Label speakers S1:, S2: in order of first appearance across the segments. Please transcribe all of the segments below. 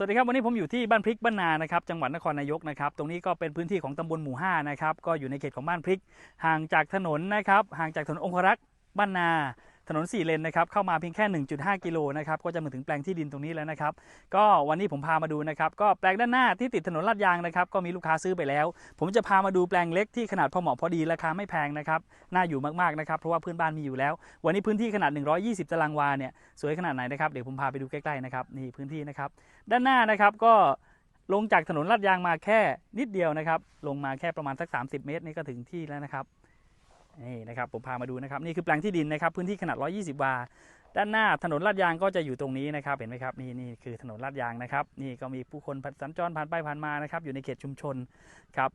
S1: สวัสดีครับวันนี้ผมอยู่ที่บ้านพริกบ้านนานะครับจังหวัดนครนายกนะครับตรงนี้ก็เป็นพื้นที่ของตำบลหมู่5นะครับก็อยู่ในเขตของบ้านพริก ห่างจากถนนนะครับห่างจากถนนองครักษ์บ้านนา ถนน 4 เลนนะครับเข้ามาเพียงแค่ 1.5 กิโลนะครับก็จะมาถึงแปลงที่ดินตรงนี้แล้วนะครับก็วันนี้ผมพามาดูนะครับก็แปลงด้านหน้าที่ติดถนนลาดยางนะครับก็มีลูกค้าซื้อไปแล้ว ผมจะพามาดูแปลงเล็กที่ขนาดพอเหมาะพอดีราคาไม่แพงนะครับน่าอยู่มากๆนะครับเพราะว่าเพื่อนบ้านมีอยู่แล้ว วันนี้พื้นที่ขนาด 120 ตารางวาเนี่ยสวยขนาดไหนนะครับเดี๋ยวผมพาไปดูใกล้ๆนะครับนี่พื้นที่นะครับด้านหน้านะครับก็ลงจากถนนลาดยางมาแค่นิดเดียวนะครับลงมาแค่ประมาณสัก 30 เมตรนี่ก็ถึงที่แล้วนะครับ นี่นะครับผมพามาดูนะครับนี่คือแปลงที่ดินนะครับพื้นที่ขนาด 120 วา ด้านหน้าถนนลาดยางก็จะอยู่ตรงนี้นะครับเห็นไหมครับนี่นี่คือถนนลาดยางนะครับนี่ก็มีผู้คนสัญจรผ่านไปผ่านมานะครับอยู่ในเขตชุมชนครับ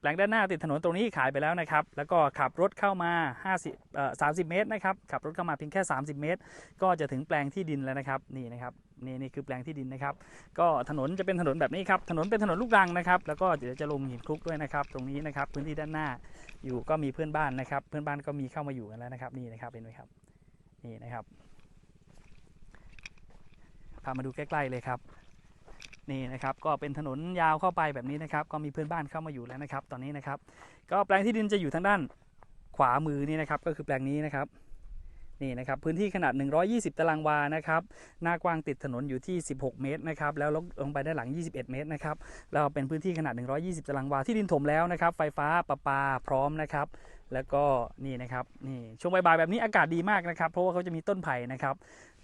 S1: แปลงด้านหน้าติดถนนตรงนี้ขายไปแล้วนะครับ แล้วก็ขับรถเข้ามา 50เอ่อ30 เมตรนะครับ ขับรถเข้ามาเพียงแค่ 30 เมตร ก็จะถึงแปลงที่ดินแล้วนะครับ นี่นะครับ นี่นี่คือแปลงที่ดินนะครับ ก็ถนนจะเป็นถนนแบบนี้ครับ ถนนเป็นถนนลูกรังนะครับ แล้วก็เดี๋ยวจะลงหินคลุกด้วยนะครับ ตรงนี้นะครับ พื้นที่ด้านหน้า อยู่ก็มีเพื่อนบ้านนะครับ เพื่อนบ้านก็มีเข้ามาอยู่กันแล้วนะครับ นี่นะครับ เห็นไหมครับ นี่นะครับ พามาดูใกล้ๆเลยครับ นี่นะครับก็เป็นถนนยาวเข้าไปแบบนี้นะครับ ก็มีเพื่อนบ้านเข้ามาอยู่แล้วนะครับ ตอนนี้นะครับ ก็แปลงที่ดินจะอยู่ทางด้านขวามือนี่นะครับ ก็คือแปลงนี้นะครับนี่นะครับพื้นที่ขนาด 120 ตารางวานะครับหน้ากว้างติดถนนอยู่ที่ 16 เมตรนะครับแล้วลงลงไปด้านหลัง 21 เมตรนะครับเราเป็นพื้นที่ขนาด 120 ตารางวาที่ดินถมแล้วนะครับ ไฟฟ้าประปาพร้อมนะครับ แล้วก็นี่นะครับนี่ช่วงบ่ายๆแบบนี้อากาศดีมากนะครับ เพราะว่าเขาจะมีต้นไผ่นะครับ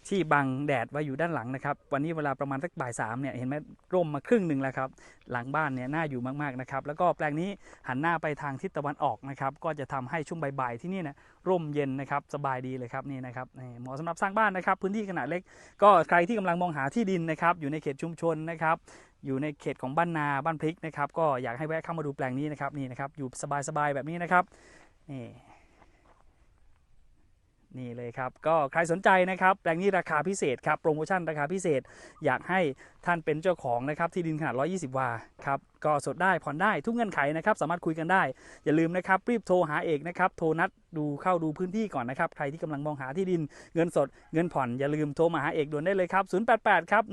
S1: ที่บังแดดไว้อยู่ด้านหลังนะครับ วันนี้เวลาประมาณสักบ่ายสามเนี่ยเห็นไหมร่มมาครึ่งหนึ่งแล้วครับ หลังบ้านเนี่ยน่าอยู่มากๆนะครับ แล้วก็แปลงนี้หันหน้าไปทางทิศตะวันออกนะครับ ก็จะทำให้ช่วงบ่ายๆที่นี่นะร่มเย็นนะครับสบายดีเลยครับนี่นะครับเหมาะสำหรับสร้างบ้านนะครับ พื้นที่ขนาดเล็ก ก็ใครที่กำลังมองหาที่ดินนะครับอยู่ในเขตชุมชนนะครับอยู่ในเขตของบ้านนาบ้านพริกนะครับ ก็อยากให้แวะเข้ามาดูแปลงนี้นะครับนี่นะครับอยู่สบายๆแบบนี้นะครับนี่ นี่เลยครับ ก็ใครสนใจนะครับแปลงนี้ราคาพิเศษครับโปรโมชั่นราคาพิเศษ อยากให้ท่านเป็นเจ้าของนะครับที่ดินขนาด 120 วาครับก็สดได้ผ่อนได้ทุกเงื่อนไขนะครับสามารถคุยกันได้ อย่าลืมนะครับรีบโทรหาเอกนะครับโทรนัดดูเข้าดูพื้นที่ก่อนนะครับใครที่กำลังมองหาที่ดินเงินสดเงินผ่อนอย่าลืมโทรมาหาเอกด่วนได้เลยครับ088ครับ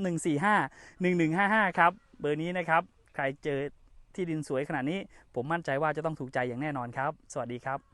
S1: 145 1155ครับเบอร์นี้นะครับใครเจอที่ดินสวยขนาดนี้ ผมมั่นใจว่าจะต้องถูกใจอย่างแน่นอนครับ สวัสดีครับ